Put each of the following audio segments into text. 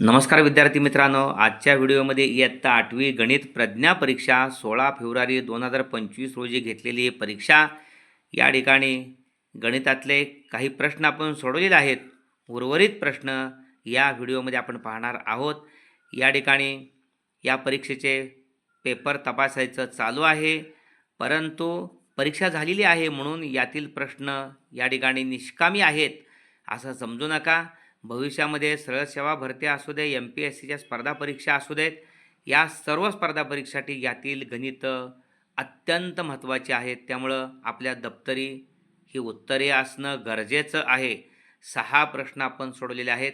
नमस्कार विद्यार्थी मित्रांनो आजच्या व्हिडिओमध्ये इयत्ता आठवी गणित प्रज्ञा परीक्षा सोळा फेब्रुवारी दोन हजार पंचवीस रोजी घेतलेली परीक्षा. या ठिकाणी गणितातले काही प्रश्न आपण सोडवलेले आहेत. उर्वरित प्रश्न या व्हिडिओमध्ये आपण पाहणार आहोत. या ठिकाणी या परीक्षेचे पेपर तपासायचं चालू आहे. परंतु परीक्षा झालेली आहे म्हणून यातील प्रश्न या ठिकाणी निष्कामी आहेत असं समजू नका. भविष्यामध्ये सरळ सेवा भरत्या असू दे एम पी एस सीच्या स्पर्धा परीक्षा असू देत या सर्व स्पर्धा परीक्षासाठी यातील गणित अत्यंत महत्त्वाचे आहेत. त्यामुळं आपल्या दप्तरी ही उत्तरे असणं गरजेचं आहे. सहा प्रश्न आपण सोडवलेले आहेत.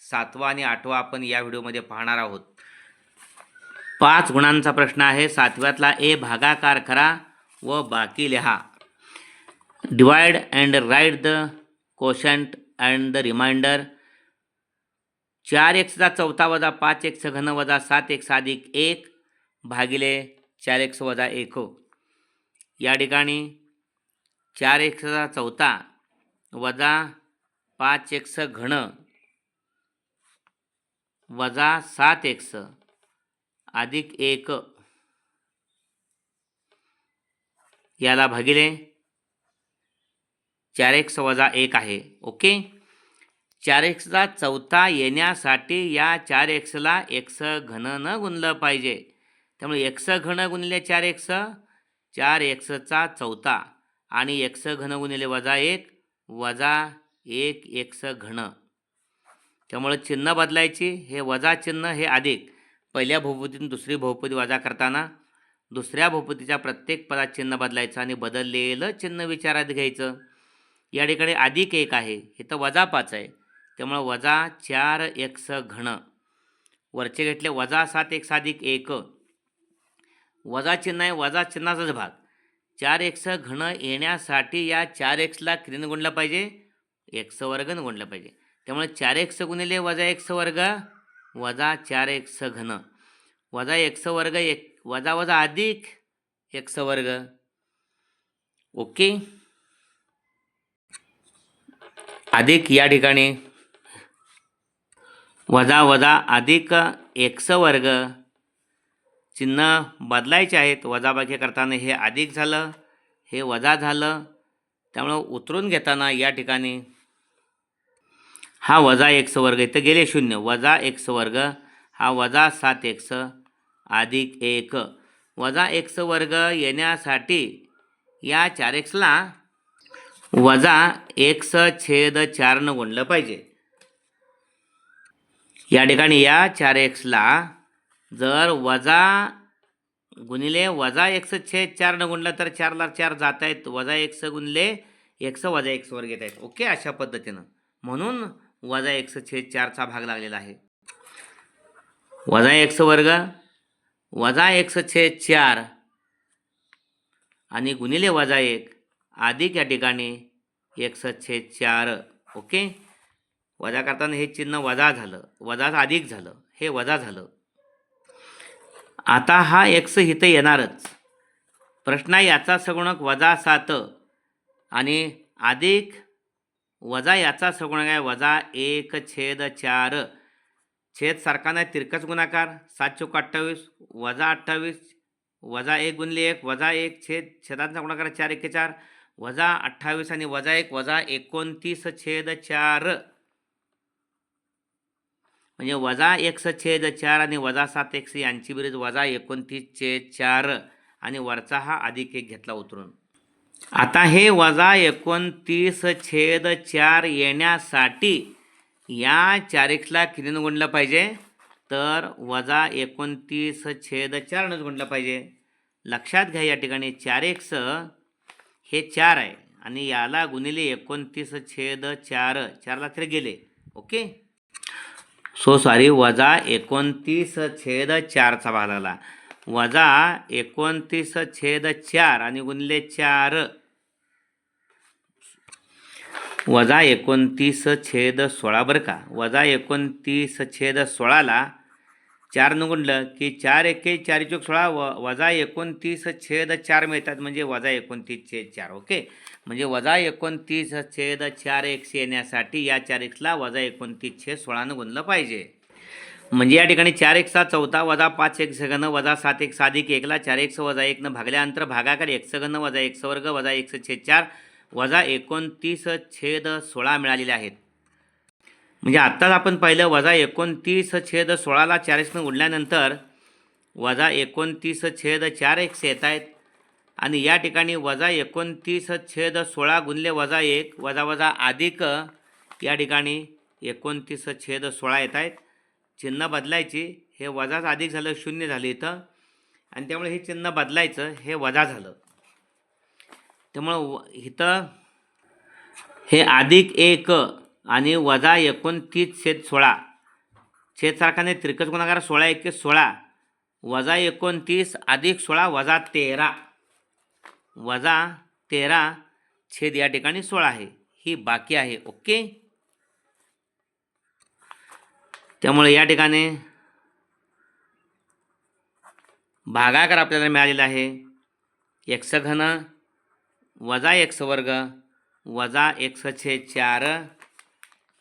सातवा आणि आठवा आपण या व्हिडिओमध्ये पाहणार आहोत. पाच गुणांचा प्रश्न आहे. सातव्यातला ए भागाकार करा व बाकी लिहा. Divide and write the quotient and the remainder चार एक्सचा चौथा वजा पाच एक्स घन वजा सात एक्स अधिक एक भागिले चार एक्स वजा एक हो. या ठिकाणी चार एक्सचा चौथा वजा पाच एक्स घन वजा सात एक्स अधिक एक. याला भागिले चार एक्स वजा एक आहे. ओके? चार एक्सचा चौथा येण्यासाठी या चार एक्सला एक्स घन न गुणलं पाहिजे. त्यामुळे एक्स घन गुणले चार एक्स चार एक्सचा चौथा. आणि एक्स घन गुणिले वजा एक वजा एक एक्स घन. त्यामुळे चिन्ह बदलायची हे वजा चिन्ह हे अधिक. पहिल्या भूपतीतून दुसरी भूपती वजा करताना दुसऱ्या भूपतीच्या प्रत्येक पदात चिन्ह बदलायचं आणि बदललेलं चिन्ह विचारात घ्यायचं. या ठिकाणी अधिक एक आहे. हे तर वजा पाच आहे. त्यामुळं वजा चार एक्स घन. वरचे घेतले वजा सात एक साधिक एक. वजा चिन्ह आहे वजा चिन्हाचाच भाग. चार एक्स घन येण्यासाठी या चार एक्सला कितीनं गुणला पाहिजे एक्स वर्गनं गुणला पाहिजे. त्यामुळे चार एक्स गुणिले वजा एक्स वर्ग वजा चार एक्स घन. वजा एक्स वर्ग एक वजा वजा अधिक एक्स वर्ग. ओके? अधिक या ठिकाणी. वजा वजा अधिक एक्स वर्ग. चिन्ह बदलायचे आहेत. वजाबाकी करताना हे अधिक झालं हे वजा झालं. त्यामुळं उतरून घेताना या ठिकाणी हा वजा एक्स वर्ग इथं गेले शून्य. वजा एक्स वर्ग हा वजा सात एक्स अधिक एक. वजा एक्स वर्ग येण्यासाठी या चार एक्सला वजा एक्स छेद चारनं गुणलं पाहिजे. या ठिकाणी या चार एक्सला जर वजा गुणिले वजा एक्स छेद चारनं गुणलं तर चारला चार जात आहेत वजा एक्स गुणले एक्स वजा एक्सवर घेत आहेत ओके? अशा पद्धतीनं. म्हणून वजा एक्स छेद चारचा भाग लागलेला आहे. वजा एक्स वर्ग वजा एक्स छेद चार आणि गुणिले वजा एक अधिक या ठिकाणी एक्स छेद चार. ओके? वजा करताना हे चिन्ह वजा झालं वजाच अधिक झालं हे वजा झालं. आता हा एक्स इथं येणारच. प्रश्न आहे याचा सगुणक वजा सात आणि अधिक वजा याचा सगुणक आहे वजा एक छेद चार. छेद सारखा नाही तिरकस गुणाकार. सात चौक अठ्ठावीस वजा अठ्ठावीस वजा एक गुणले एक वजा एक छेद छेदांचा गुणाकार चार एके चार. वजा अठ्ठावीस आणि वजा एक वजा एकोणतीस छेद चार. म्हणजे वजा एक्स छेद चार आणि वजा सात एक्स यांची बेरीज वजा एकोणतीस छेद चार आणि वरचा हा अधिक एक घेतला उतरून. आता हे वजा एकोणतीस छेद चार येण्यासाठी या चार एक्सला कितीनं गुणलं पाहिजे? तर वजा एकोणतीस छेद चारनंच गुणलं पाहिजे. लक्षात घ्या या ठिकाणी चार एक्स हे चार आहे आणि याला गुणिले एकोणतीस छेद चार चारला तरी गेले. ओके? सो सॉरी वजा एकोणतीस छेद चारचा भाग लागला वजा एकोणतीस छेद चार आणि गुणले चार. वजा एकोणतीस छेद सोळा बरं का? वजा एकोणतीस छेद सोळाला चारनं गुणलं की चार एके चार चोक सोळा व वजा एकोणतीस छेद चार मिळतात म्हणजे वजा एकोणतीस छेद चार ओके? म्हणजे वजा एकोणतीस छेद चार एक्स येण्यासाठी या चार एक्सला वजा एकोणतीस छेद सोळानं गुणलं पाहिजे. म्हणजे या ठिकाणी चार एक्सचा चौथा वजा पाच एक सगन वजा सात एक साधिक एकला चार एक वजा एकनं भागल्यानंतर भागाकार एक सगन वजा एक वर्ग वजा एक छेद चार वजा एकोणतीस छेद सोळा मिळालेले आहेत. म्हणजे आत्ताच आपण पाहिलं वजा एकोणतीस छेद सोळाला चार एक्सनं उडल्यानंतर वजा एकोणतीस छेद चार एक्स येत आहेत. आणि या ठिकाणी वजा एकोणतीस छेद सोळा गुणले वजा एक वजा वजा अधिक या ठिकाणी एकोणतीस छेद सोळा येत आहेत चिन्ह बदलायची हे वजाच अधिक झालं शून्य झालं इथं. आणि त्यामुळे हे चिन्ह बदलायचं हे वजा झालं. त्यामुळं व इथं हे अधिक एक आणि वजा एकोणतीस छेद सोळा. छेदसारखा नाही त्रिकस गुणाकार सोळा एक सोळा. वजा एकोणतीस अधिक सोळा वजा तेरा. वजा तेरा छेद या ठिकाणी सोळा आहे. ही बाकी आहे. ओके? त्यामुळे या ठिकाणी भागाकार आपल्याला मिळालेला आहे. एक्स घन वजा एक्स वर्ग वजा एक्स छेद चार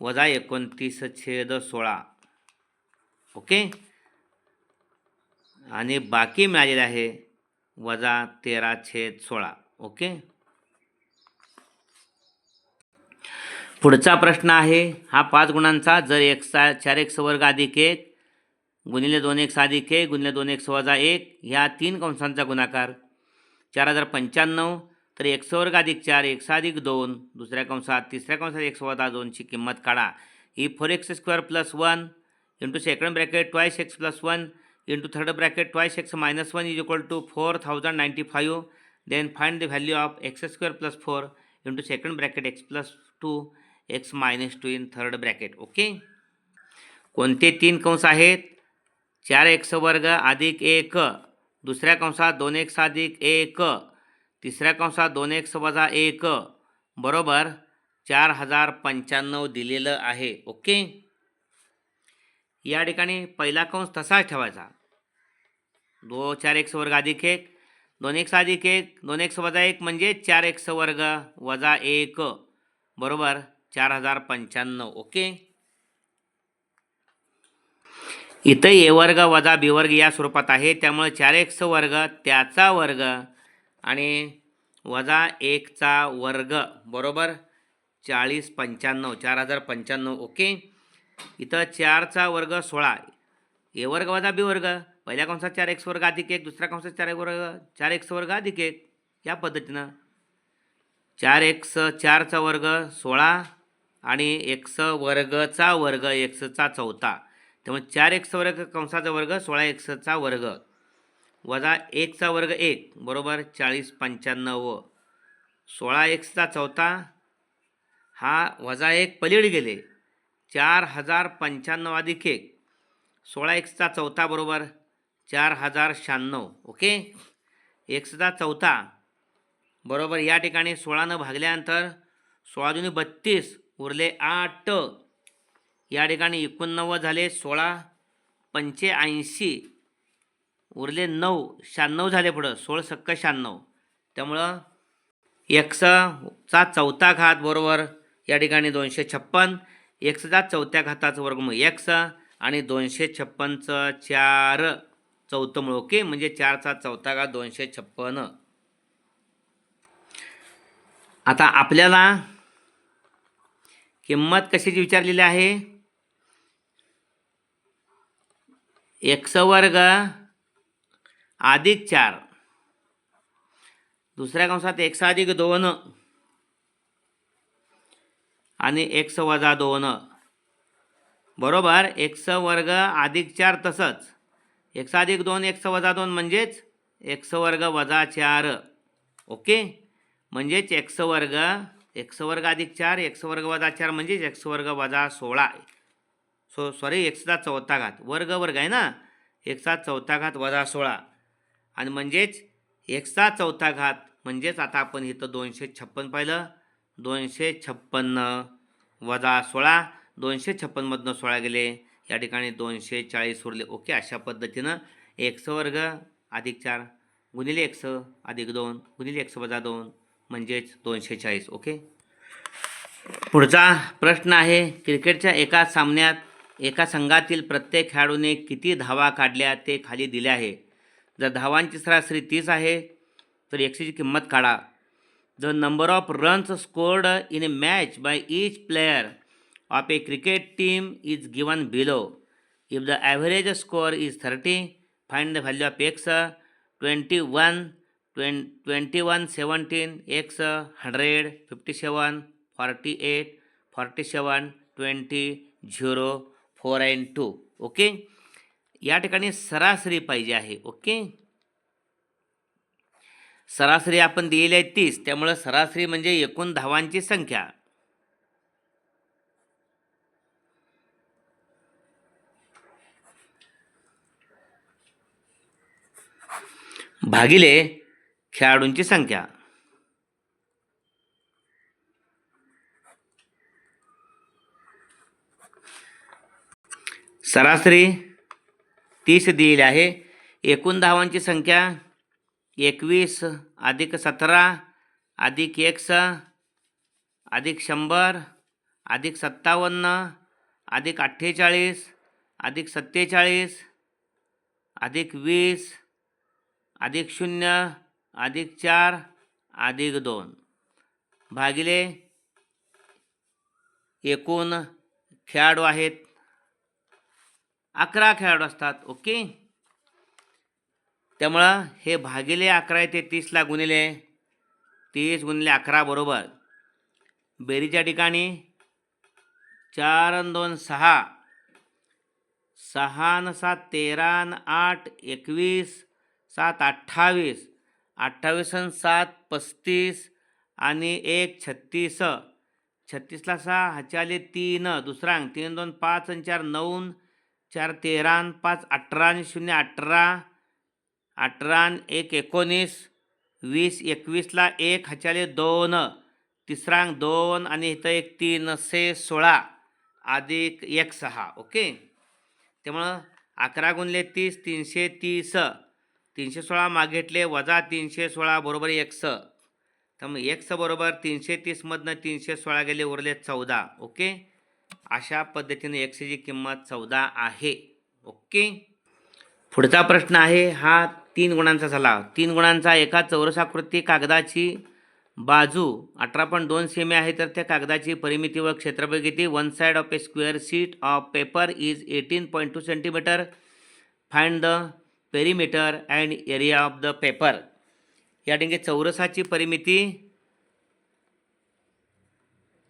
वजा एकोणतीस छेद सोळा. ओके? आणि बाकी मिळालेलं आहे वजा तेरा छेद सोळा ओके? पुढचा प्रश्न आहे हा पाच गुणांचा जर एक सा चार एक वर्ग अधिक एक गुणिले दोन एक अधिक एक गुणिले दोन एक वजा एक ह्या तीन कंसांचा गुणाकार. चार हजार पंच्याण्णव तर एक वर्ग अधिक चार एक्स अधिक दोन दुसऱ्या कंसात तिसऱ्या कंसात एक वजा दोनची किंमत काढा. ही four x square plus one into second bracket twice x plus one into third bracket twice x minus one is equal to four thousand ninety five then find the value of x square plus four into second bracket x plus two x minus two in third bracket okay कोणते तीन कंस आहेत? चार x वर्ग अधिक एक. दुसऱ्या कंसात दोन एक्स अधिक एक. तिसऱ्या कंसात दोन एक्स वजा एक. बरोबर चार हजार पंच्याण्णव दिलेलं आहे. ओके या ठिकाणी पहिला कंस तसाच ठेवायचा. दो चार एक्स वर्ग अधिक एक दोन एक्स अधिक एक दोन एक्स वजा एक म्हणजे चार एक्स वर्ग वजा एक. बरोबर? चार हजार पंच्याण्णव. ओके? इथं ए वर्ग वजा बी वर्ग या स्वरूपात आहे. त्यामुळे चार एक्स वर्ग त्याचा वर्ग आणि वजा एकचा वर्ग. बरोबर? चाळीस पंच्याण्णव चार हजार पंच्याण्णव. ओके? इथं चारचा वर्ग सोळा. ए वर्ग वजा बी वर्ग. पहिल्या कंसात चार एक्स वर्ग अधिक एक दुसऱ्या कंसात चार एक वर्ग चार एक्स वर्ग अधिक एक. या पद्धतीनं. चार एक्स चारचा वर्ग सोळा आणि एक्स वर्गचा वर्ग एक्सचा चौथा. त्यामुळे चार एक्स वर्ग कंसाचा वर्ग सोळा एक्सचा वर्ग. वजा एकचा वर्ग एक बरोबर चाळीस पंच्याण्णव. सोळा एक्सचा चौथा. हा वजा एक पलीड गेले. चार हजार पंच्याण्णव अधिक एक. सोळा एक्सचा चौथा बरोबर चार हजार शहाण्णव. ओके? एक्सचा चौथा बरोबर या ठिकाणी सोळानं भागल्यानंतर सोळा जुनी बत्तीस उरले आठ. या ठिकाणी एकोणनव्वद झाले सोळा पंचेऐंशी उरले नऊ. शहाण्णव झाले पुढं सोळ सक्क शहाण्णव. त्यामुळं एक्सचा चौथा घात बरोबर या ठिकाणी दोनशे छप्पन. एक्सचा चौथ्या घाताचं वर्गमूळ एक्स आणि दोनशे छप्पनचं चार. चौथं ओके? म्हणजे चारचा चौथा घात दोनशे छप्पन. आता आपल्याला किंमत कशाची विचारलेली आहे? एक्स वर्ग अधिक चार. दुसऱ्या कंसात एक्स अधिक दोन. आणि एक्स वजा दोन. बरोबर? एक्स वर्ग अधिक चार तसंच. एक्स अधिक दोन एक्स वजा दोन म्हणजेच एक्स वर्ग वजा चार. ओके? म्हणजेच एक्स वर्ग एक्स वर्ग अधिक चार एक्स वर्ग वजा चार म्हणजेच एक्स वर्ग वजा सोळा. सो सॉरी एक्सचा चौथा घात. वर्ग वर्ग आहे ना? एक्सचा चौथा घात वजा सोळा. आणि म्हणजेच एक्सचा चौथा घात म्हणजेच आता आपण इथं दोनशे छप्पन पाहिलं. दोनशे छप्पन्न वजा सोळा दोनशे छप्पनमधनं सोळा गेले. या ठिकाणी दोनशे चाळीस उरले. ओके अशा पद्धतीनं एक्स वर्ग अधिक चार गुणिले एक्स अधिक दोन गुणिले एक्स वजा दोन म्हणजेच दोनशे चाळीस. ओके? पुढचा प्रश्न आहे क्रिकेटच्या एका सामन्यात एका संघातील प्रत्येक खेळाडूने किती धावा काढल्या ते खाली दिले आहे. जर धावांची सरासरी तीस आहे तर एकशेची किंमत काढा. The number of runs scored in a match by each player of a cricket team is given below if the average score is thirty find the value of x twenty one twen twenty one seventeen x hundred fifty seven forty eight forty seven twenty zero four and two okay या ठिकाणी सरासरी पाहिजे आहे. Okay सरासरी आपण दिलेली आहे तीस त्यामुळं सरासरी म्हणजे एकूण धावांची संख्या. भागिले खेळाडूंची संख्या. सरासरी तीस दिलेली आहे एकूण धावांची संख्या एकवीस अधिक सतरा अधिक एक्स अधिक शंभर अधिक सत्तावन्न अधिक अठ्ठेचाळीस अधिक सत्तेचाळीस अधिक वीस अधिक शून्य अधिक चार अधिक दोन. भागिले एकूण खेळाडू आहेत. अकरा खेळाडू असतात ओके? त्यामुळं हे भागिले अकरा आहे ते तीसला गुणिले तीस गुणिले अकरा बरोबर. बेरीच्या ठिकाणी चार दोन सहा. सहा न सात तेरा न आठ एकवीस सात अठ्ठावीस. अठ्ठावीस आणि सात पस्तीस आणि एक छत्तीस. छत्तीसला सहा ह्याच्याले तीन. दुसरा तीन दोन पाच आणि चार नऊ चार तेरा पाच अठरा आणि शून्य अठरा. अठरा एक एकोणीस वीस एकवीसला एक हचाले दोन तिसरांक दोन आणि इथं एक तीन से सोळा अधिक एक सहा ओके? त्यामुळं अकरा गुणले तीस तीनशे तीस. तीनशे सोळा मागितले वजा तीनशे सोळा बरोबर एक स. त्यामुळे स बरोबर तीनशे तीसमधनं तीनशे सोळा गेले उरले चौदा ओके? अशा पद्धतीने एकशेची किंमत चौदा आहे ओके? पुढचा प्रश्न आहे हा तीन गुणांचा झाला. तीन गुणांचा एका चौरसाकृती कागदाची बाजू अठरा पॉईंट दोन सेमी आहे तर त्या कागदाची परिमिती व क्षेत्रफळ किती? One side of a square sheet of paper is eighteen point two centimetre find the perimeter and area of the paper या ठिकाणी चौरसाची परिमिती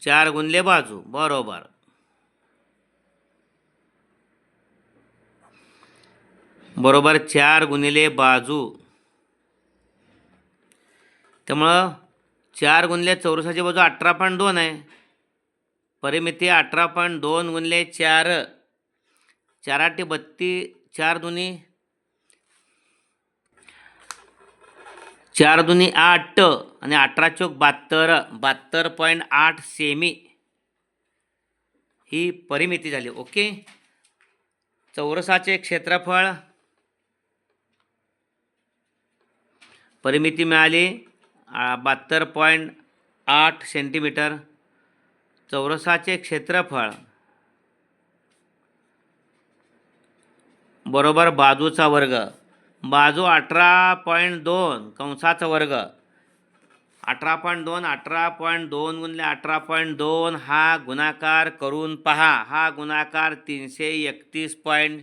चार गुणले बाजू. बरोबर. बरोबर चार गुणिले बाजू. त्यामुळं चार गुणले चौरसाची बाजू अठरा पॉईंट दोन आहे. परिमिती अठरा पॉईंट दोन गुणले चार. चार आठे बत्ती चार दुनी चार दुनी आठ आणि अठरा चौक बहात्तर बहात्तर पॉईंट आठ सेमी. ही परिमिती झाली. ओके? चौरसाचे क्षेत्रफळ परिमिती मिळाली बहात्तर पॉईंट आठ सेंटीमीटर. चौरसाचे क्षेत्रफळ बरोबर बाजूचा वर्ग. बाजू अठरा पॉईंट दोन कंसाचा वर्ग. अठरा पॉईंट दोन अठरा पॉईंट दोन गुणले अठरा पॉईंट दोन हा गुणाकार करून पहा. हा गुणाकार तीनशे एकतीस पॉईंट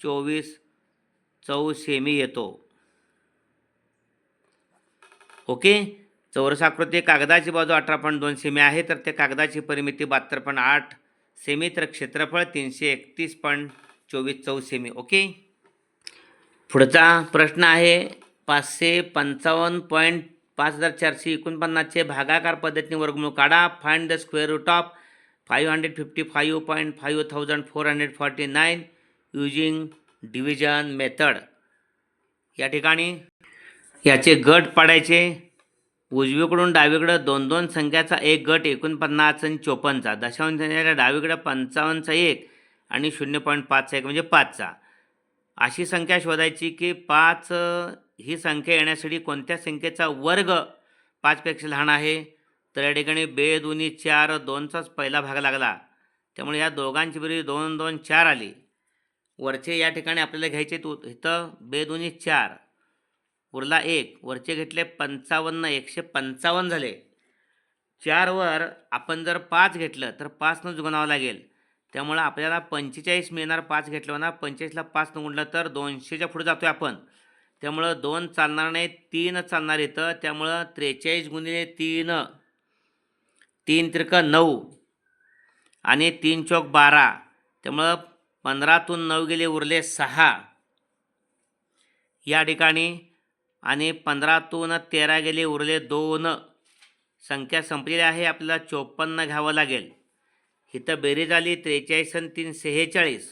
चोवीस चौ सेमी येतो. ओके? चौरसाकृती कागदाची बाजू अठरा पॉईंट दोन सेमी आहे तर त्या कागदाची परिमिती बहात्तर पॉईंट आठ सेमी तर क्षेत्रफळ तीनशे एकतीस पॉईंट चोवीस चौ सेमी. ओके? पुढचा प्रश्न आहे पाचशे पंचावन्न पॉईंट पाच हजार चारशे एकोणपन्नासचे भागाकार पद्धतीने वर्गमूळ काढा. Find the square root of five hundred fifty five point five thousand four hundred forty nine using division method या ठिकाणी याचे गट पाडायचे. उजवीकडून डावीकडं दोन दोन संख्याचा एक गट एकोणपन्नास आणि चोपन्नचा. दशांश संख्याच्या डावीकडं पंचावन्नचा एक आणि शून्य पॉईंट पाचचा एक म्हणजे पाचचा. अशी संख्या शोधायची की पाच ही संख्या येण्यासाठी कोणत्या संख्येचा वर्ग पाचपेक्षा लहान आहे? तर या ठिकाणी बे दोन्ही चार दोनचाच पहिला भाग लागला. त्यामुळे या दोघांची बेरीज दोन दोन चार आली. वरचे या ठिकाणी आपल्याला घ्यायचे तू इथं बे दोन्ही चार. उरला एक वरचे घेतले पंचावन्न एकशे पंचावन्न झाले. चारवर आपण जर पाच घेतलं तर पाचनं जुगणावं लागेल. त्यामुळं आपल्याला पंचेचाळीस मिळणार पाच घेतलं ना पंचेचाळीसला पाचनं गुणलं तर दोनशेच्या पुढे जातो आहे आपण. त्यामुळं दोन चालणार नाही तीन चालणार इथं. त्यामुळं त्रेचाळीस गुणिले तीन तीन त्रिक नऊ आणि तीन चौक बारा. त्यामुळं पंधरातून नऊ गेले उरले सहा. या ठिकाणी आणि पंधरातून तेरा गेले उरले दोन. संख्या संपलेली आहे आपल्याला चोपन्न घ्यावं लागेल. इथं बेरीज आली त्रेचाळीस आणि तीन सेहेचाळीस.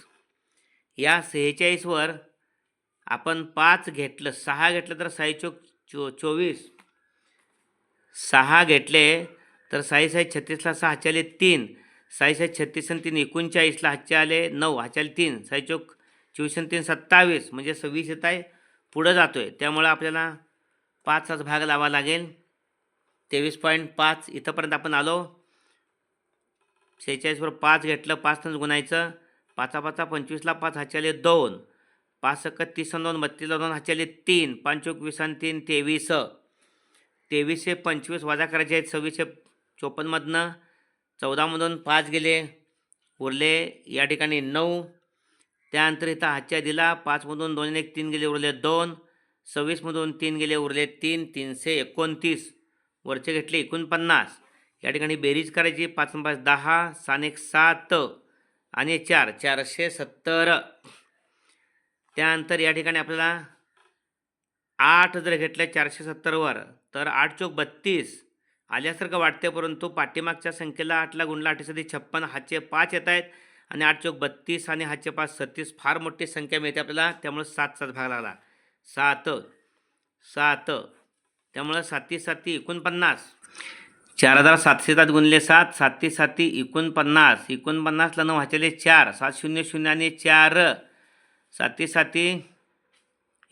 या सेहेचाळीसवर आपण पाच घेतलं सहा घेतलं तर साई चोक चो चोवीस. सहा घेतले तर साई साई छत्तीसला सहा हातचे आले तीन. साई साई छत्तीस आणि तीन एकोणचाळीसला हातचे आले नऊ हातचे आले तीन. साई चोक चोवीस आणि तीन सत्तावीस म्हणजे सव्वीस येत आहे. पुढं जातो आहे त्यामुळं आपल्याला पाचचाच भाग लावा लागेल. तेवीस पॉईंट पाच इथंपर्यंत आपण आलो. सेहेचाळीसवर पाच घेतलं पाचनंच गुणायचं. पाचा पाचा पंचवीसला पाच हातचे दोन. पाच सक्क तीस दोन बत्तीसला दोन हातचे तीन. पंचोक आणि तीन तेवीस. तेवीसशे पंचवीस वजा करायचे आहेत सव्वीसशे चोपन्नमधनं चौदामधून पाच गेले. उरले या ठिकाणी नऊ. त्यानंतर इथं हातच्या दिला. पाचमधून दोन एक तीन गेले उरले दोन. सव्वीसमधून तीन गेले उरले तीन. तीनशे एकोणतीस. वरचे घेतले एकोणपन्नास. या ठिकाणी बेरीज करायची. पाच पाच दहा सान एक सात आणि चार. चारशे सत्तर. त्यानंतर या ठिकाणी आपल्याला आठ जर घेतलं चारशे सत्तरवर तर आठ चौक बत्तीस. आल्यासारखं वाटते परंतु पाठीमागच्या संख्येला आठला गुणला आठीसाठी छप्पन हातचे पाच येत आहेत. आणि आठ चौक बत्तीस आणि हातचे पाच सत्तीस फार मोठी संख्या मिळते आपल्याला. त्यामुळे सातचाच भाग लागला. सात. सात. त्यामुळं साती साती एकोणपन्नास. चार हजार सातशे सात गुणले सात साती साती एकोणपन्नास. एकोणपन्नासला नऊ हाचेले चार सात शून्य शून्य आणि चार. साती साती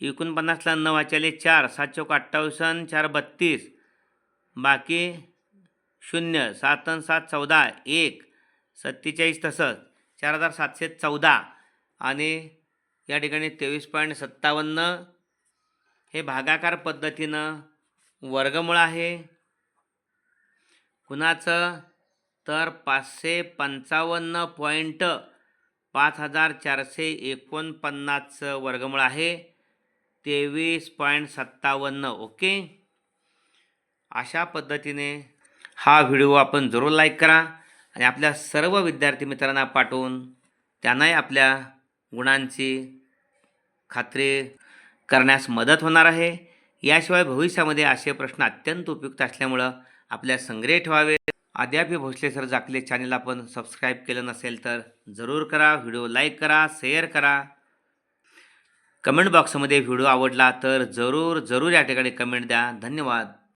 एकोणपन्नासला नऊ हाचेले चार सात चौक अठ्ठावीस आणि चार बत्तीस. बाकी शून्य सात आणि सात चौदा एक. सत्तेचाळीस तसंच. चार हजार सातशे चौदा आणि या ठिकाणी तेवीस पॉईंट सत्तावन्न हे भागाकार पद्धतीनं वर्गमूळ आहे. कुणाचं तर पाचशे पंचावन्न पॉईंट पाच हजार चारशे एकोणपन्नासचं वर्गमूळ आहे. तेवीस पॉईंट सत्तावन्न ओके? अशा पद्धतीने हा व्हिडिओ आपण जरूर लाईक करा. आणि आपल्या सर्व विद्यार्थी मित्रांना पाठवून त्यांनाही आपल्या गुणांची खात्री करण्यास मदत होणार आहे. याशिवाय भविष्यामध्ये असे प्रश्न अत्यंत उपयुक्त असल्यामुळं आपल्या संग्रह ठेवावे. अद्याप भोसले सर जाकले चॅनल आपण सबस्क्राईब केलं नसेल तर जरूर करा. व्हिडिओ लाईक करा शेअर करा. कमेंट बॉक्समध्ये व्हिडिओ आवडला तर जरूर जरूर या ठिकाणी कमेंट द्या. धन्यवाद.